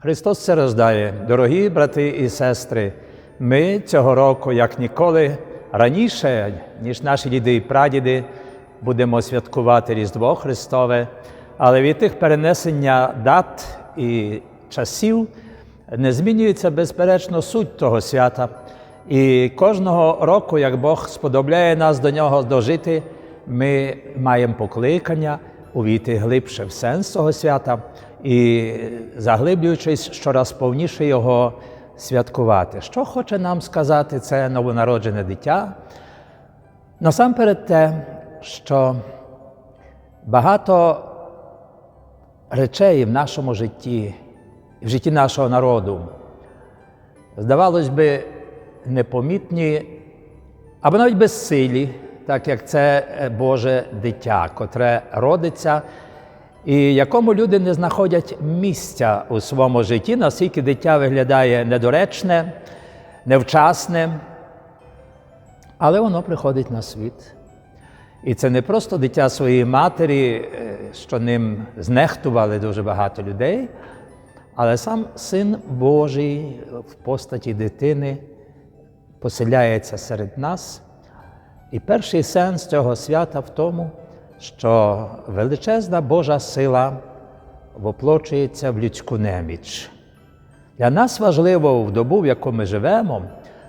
Христос це рождає, дорогі брати і сестри. Ми цього року, як ніколи раніше, ніж наші діди і прадіди, будемо святкувати Різдво Христове, але від тих перенесення дат і часів не змінюється безперечно суть того свята. І кожного року, як Бог сподобляє нас до нього дожити, ми маємо покликання увійти глибше в сенс цього свята і, заглиблюючись щораз повніше його святкувати. Що хоче нам сказати це новонароджене дитя? Насамперед те, що багато речей в нашому житті, в житті нашого народу, здавалось би, непомітні або навіть безсилі, так як це Боже дитя, котре родиться, і якому люди не знаходять місця у своєму житті, наскільки дитя виглядає недоречне, невчасне, але воно приходить на світ. І це не просто дитя своєї матері, що ним знехтували дуже багато людей, але сам Син Божий в постаті дитини поселяється серед нас. І перший сенс цього свята в тому, що величезна Божа сила воплочується в людську неміч. Для нас важливо в добу, в яку ми живемо,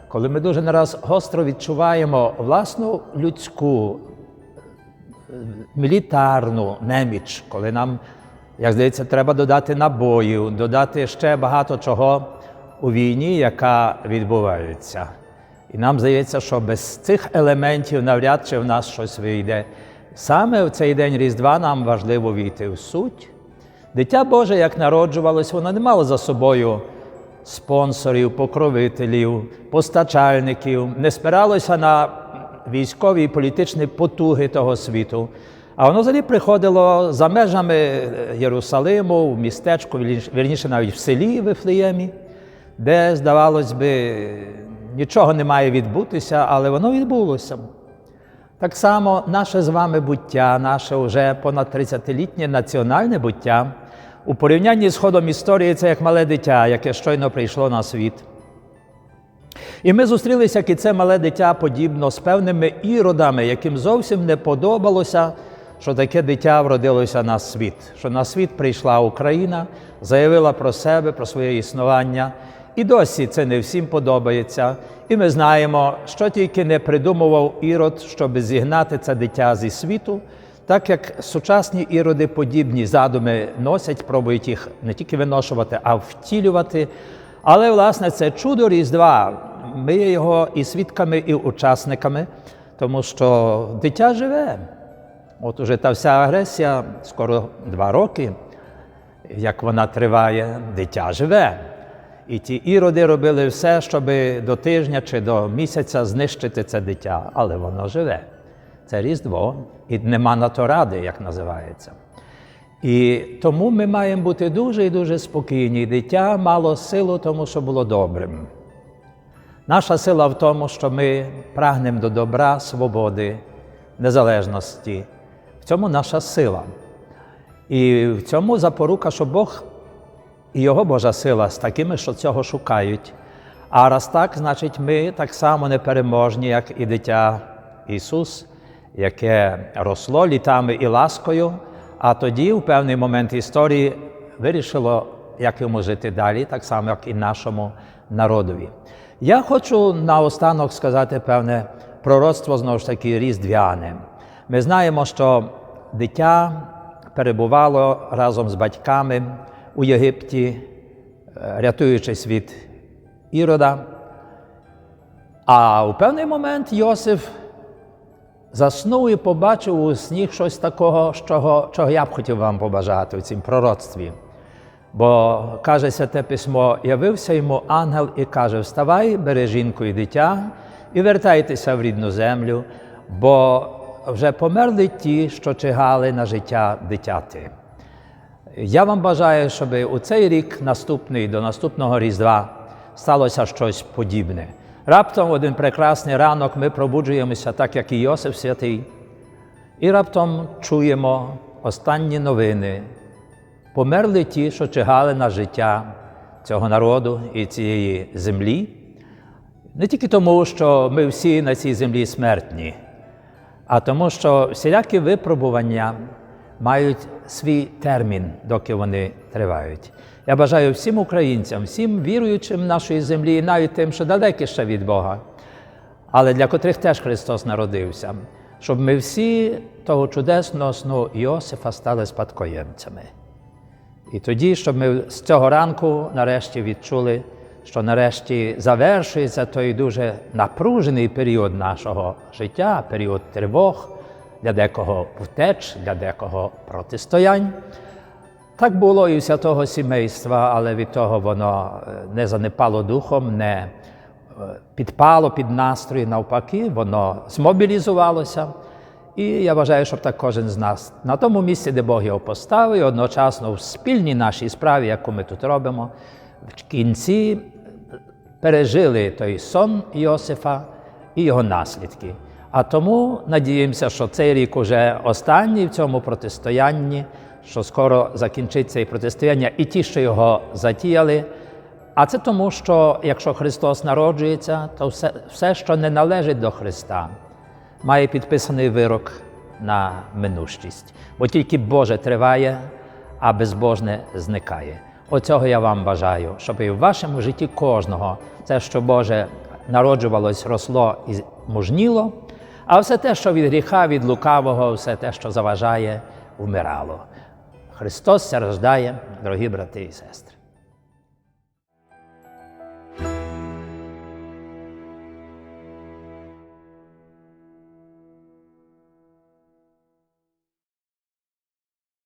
коли ми дуже нараз гостро відчуваємо власну людську мілітарну неміч, коли нам, як здається, треба додати набоїв, додати ще багато чого у війні, яка відбувається. І нам здається, що без цих елементів навряд чи в нас щось вийде. Саме в цей день Різдва нам важливо війти в суть. Дитя Боже, як народжувалось, воно не мало за собою спонсорів, покровителів, постачальників, не спиралося на військові і політичні потуги того світу. А воно взагалі приходило за межами Єрусалиму, в містечку, вірніше навіть в селі Вифлеємі, де, здавалось би, нічого не має відбутися, але воно відбулося. Так само наше з вами буття, наше вже понад 30-літнє національне буття у порівнянні з ходом історії це як мале дитя, яке щойно прийшло на світ. І ми зустрілися, як і це мале дитя подібно з певними іродами, яким зовсім не подобалося, що таке дитя вродилося на світ, що на світ прийшла Україна, заявила про себе, про своє існування. І досі це не всім подобається. І ми знаємо, що тільки не придумував ірод, щоб зігнати це дитя зі світу, так як сучасні іроди подібні задуми носять, пробують їх не тільки виношувати, а втілювати. Але, власне, це чудо Різдва. Ми є його і свідками, і учасниками, тому що дитя живе. От уже та вся агресія, скоро два роки, як вона триває, дитя живе. І ті іроди робили все, щоб до тижня чи до місяця знищити це дитя, але воно живе. Це Різдво, і нема на то ради, як називається. І тому ми маємо бути дуже і дуже спокійні. Дитя мало силу, тому що було добрим. Наша сила в тому, що ми прагнемо до добра, свободи, незалежності. В цьому наша сила. І в цьому запорука, що Бог і Його Божа сила з такими, що цього шукають. А раз так, значить, ми так само непереможні, як і дитя Ісус, яке росло літами і ласкою, а тоді, в певний момент історії, вирішило, як йому жити далі, так само, як і нашому народові. Я хочу наостанок сказати певне пророцтво знову ж таки різдвяне. Ми знаємо, що дитя перебувало разом з батьками у Єгипті, рятуючись від Ірода. А у певний момент Йосиф заснув і побачив у сніг щось такого, чого, чого я б хотів вам побажати у цім пророцтві. Бо каже Святе Письмо, явився йому ангел і каже: Вставай, бери жінку і дитя, і вертайтеся в рідну землю, бо вже померли ті, що чигали на життя дитяти. Я вам бажаю, щоб у цей рік наступний до наступного Різдва сталося щось подібне. Раптом один прекрасний ранок ми пробуджуємося, так як і Йосиф Святий, і раптом чуємо останні новини. Померли ті, що чигали на життя цього народу і цієї землі. Не тільки тому, що ми всі на цій землі смертні, а тому, що всілякі випробування мають свій термін, доки вони тривають. Я бажаю всім українцям, всім віруючим нашої землі, і навіть тим, що далекі ще від Бога, але для котрих теж Христос народився, щоб ми всі того чудесного сну Йосифа стали спадкоємцями. І тоді, щоб ми з цього ранку нарешті відчули, що нарешті завершується той дуже напружений період нашого життя, період тривог, для декого втеч, для декого протистоянь. Так було і у святого сімейства, але від того воно е, не занепало духом, не е, підпало під настрої, навпаки, воно змобілізувалося. І я вважаю, щоб так кожен з нас на тому місці, де Бог його поставив, і одночасно в спільній нашій справі, яку ми тут робимо, в кінці пережили той сон Йосифа і його наслідки. А тому надіємося, що цей рік уже останній в цьому протистоянні, що скоро закінчиться і протистояння, і ті, що його затіяли. А це тому, що якщо Христос народжується, то все, все що не належить до Христа, має підписаний вирок на минущість. Бо тільки Боже триває, а безбожне зникає. Оцього я вам бажаю, щоб і в вашому житті кожного це, що Боже народжувалось, росло і мужніло, а все те, що від гріха, від лукавого, все те, що заважає, вмирало. Христос страждає, дорогі брати і сестри.